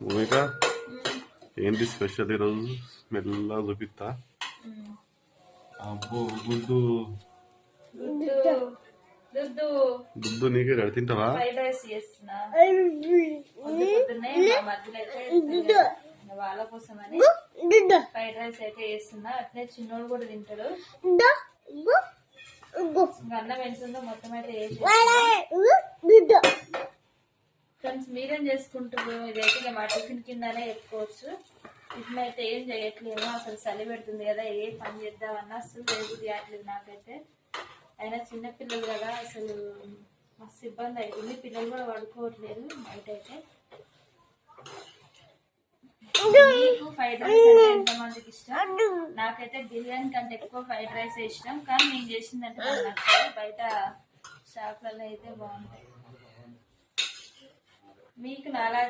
భూమిక ఏంటి స్పెషల్ ఈరోజు? మెల్లగా చూపిస్తా అబ్బో గుడ్డు. గుడ్డు. నీకే కదా తింటావా. వాళ్ళ కోసమని ఫ్రైడ్ రైస్ అయితే చేస్తున్నా. అట్లే చిన్నోడు కూడా తింటాడు. అన్నం ఎంతుందో మొత్తం అయితే వేసి ఐటమ్స్ మీరేం చేసుకుంటారు ఇదైతే అయితే మా టిఫిన్ కిందనే ఎత్తుకోవచ్చు టిఫిన్ అయితే ఏం చేయట్లేము అసలు చలి పెడుతుంది కదా ఏ పని చేద్దామన్నా అసలు లేదు తీయట్లేదు నాకైతే. అయినా చిన్నపిల్లలు కదా అసలు మస్తు ఇబ్బంది అవుతుంది పిల్లలు కూడా పడుకోవట్లేదు నైట్ అయితే. మీకు ఫ్రైడ్ రైస్ అంటే ఎంతమందికి ఇష్టం? నాకైతే బిర్యానీ కంటే ఎక్కువ ఫ్రైడ్ రైస్ ఇష్టం. కానీ నేను చేసిందంటే నాకు బయట షాప్లలో అయితే బాగుంటాయి. మీకు నాలా